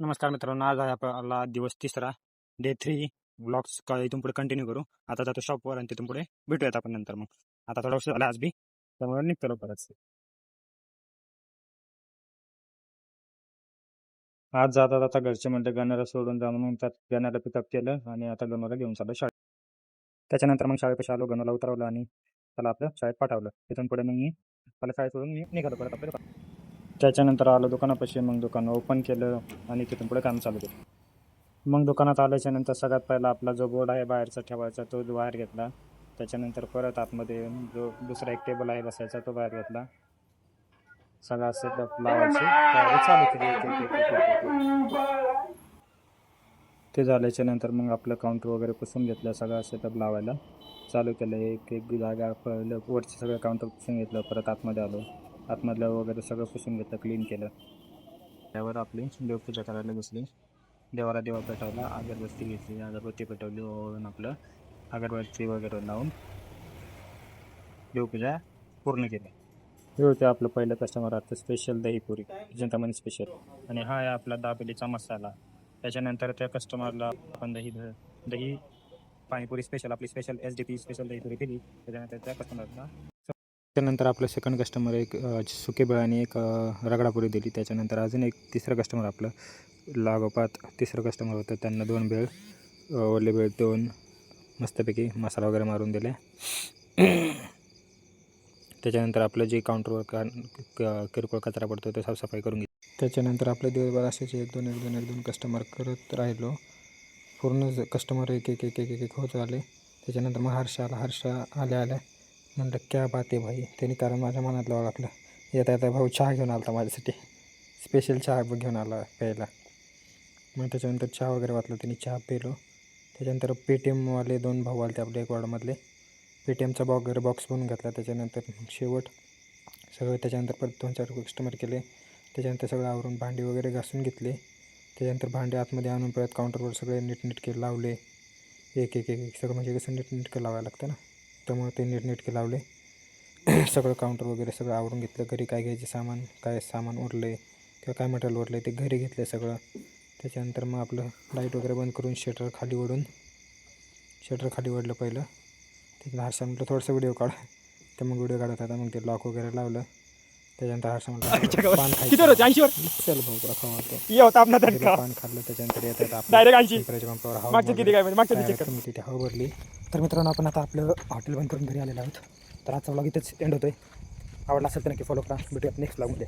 नमस्कार मित्रांनो आज आहे आपला दिवस तिसरा. डे थ्री ब्लॉग्स का इथून पुढे कंटिन्यू करू. आता जातो शॉपवर आणि तिथून पुढे भेटूयात आपण नंतर मग. आता थोडा उशीर झाला आज बी त्यामुळे निघतो परत आज जाता जाता घरचे म्हणते गणाला सोडून जा म्हणून त्यात गणाला पिकअप केलं आणि आता गणाला घेऊन चाललो शाळेत. त्याच्यानंतर मग शाळेपाशी आलो गणाला उतरवलं आणि त्याला आपल्या शाळेत पाठवलं. तिथून पुढे मग मी त्याला शाळेत सोडून मी निघालो परत आपल्याला त्याच्यानंतर आलो दुकानापाशी मग दुकान ओपन केलं आणि तिथून पुढे काम चालू केलं मग दुकानात आल्याच्यानंतर सगळ्यात पहिला आपला जो बोर्ड आहे बाहेरचा ठेवायचा तो बाहेर घेतला त्याच्यानंतर परत आतमध्ये जो दुसरा एक टेबल आहे बसायचा तो बाहेर घेतला सगळा सेटअप लावायची तयारी चालू केली ते झाल्याच्यानंतर मग आपलं काउंटर वगैरे पुसून घेतलं सगळा सेटअप लावायला चालू केलं एक एक जागा पहिलं वरचं सगळं काउंटर पुसून घेतलं परत आतमध्ये आलो आतमधलं वगैरे सगळं पुसून घेतलं क्लीन केलं. त्यावर आपली देवपूजा करायला बसली. देवाला देवा पेटवला अगरबत्ती घेतली अगरबत्ती पेटवली ओळून आपलं अगरबत्ती वगैरे लावून देवपूजा पूर्ण केली. हे होते आपलं पहिलं कस्टमर आता स्पेशल दहीपुरी जनतामनी स्पेशल आणि हा आहे आपला दाबेलीचा मसाला. त्याच्यानंतर त्या कस्टमरला आपण दही ध- दही पाणीपुरी स्पेशल आपली special S D P special dahipuri दिली त्याच्यानंतर त्या कस्टमरला त्यानंतर आपलं सेकंड कस्टमर एक सुके बळ एक रगडापुरी दिली. त्याच्यानंतर अजून एक तिसरं कस्टमर आपलं लागोपात तिसरं कस्टमर होतं. त्यांना दोन बेळ ओले बेळ दोन मस्तपैकी मसाला वगैरे मारून दिले. त्याच्यानंतर आपलं जे काउंटरवर का क- किरकोळ कचरा पडतो ते साफसफाई करून घेतली. त्याच्यानंतर आपले दिवसभर असेच एक दोन एक दोन एक दोन कस्टमर करत राहिलो. पूर्ण कस्टमर एक एक एक एक एक एक होत आले. त्याच्यानंतर मग हर्ष आला हर्ष आल्या आल्या. म्हणलं क्या बात आहे भाई. त्यांनी कारण माझ्या मनातलं ओळखलं. येता येता भाऊ चहा घेऊन आला होता माझ्यासाठी. स्पेशल चहा घेऊन आला प्यायला. मग त्याच्यानंतर चहा वगैरे वाटलं त्यांनी चहा पिलो. त्याच्यानंतर पेटीएमवाले दोन भाऊ आले ते आपल्या एक वॉर्डमधले. पेटीएमचा बॉ वगैरे बॉक्स बनवून घेतला त्याच्यानंतर शेवट सगळं त्याच्यानंतर परत दोन चार कस्टमर केले. त्याच्यानंतर सगळं आवरून भांडी वगैरे घासून घेतले. त्याच्यानंतर भांडे आतमध्ये आणून परत काउंटरवर सगळे नीटनेटके लावले. एक एक एक एक सगळं म्हणजे कसं नीटनेटकं लावायला लागतं ना. त्यामुळे ते नीटनेटके लावले. सगळं काउंटर वगैरे सगळं आवरून घेतलं. घरी काय घ्यायचे सामान काय सामान उरलं आहे किंवा काय मटेरियल आहे ते घरी घेतलं सगळं. त्याच्यानंतर मग आपलं लाइट वगैरे बंद करून शटर खाली ओढून शटर खाली ओढलं पहिलं. तिथलं हर्षा म्हटलं थोडंसं व्हिडिओ काढ. तर मग व्हिडिओ काढत होता मग ते लॉक वगैरे लावलं. त्याच्यानंतर पान खायचं. ऐंशीवर? चल भाऊ तुला ये होता आपला दणका पान खाल्लं त्याच्यानंतर येत येत डायरेक्ट ऐंशी. पंपावर हवा मागच्या किती काय मागच्या किती तुम्ही तिथे हवा भरली. तर मित्रांनो आपण आता आपलं हॉटेल बंद करून घरी आलेलो आहोत. तर आजचा व्लॉग इथेच एंड होतोय. आवडला असेल तर नक्की फॉलो करा. भेटूयात नेक्स्ट ब्लॉगमध्ये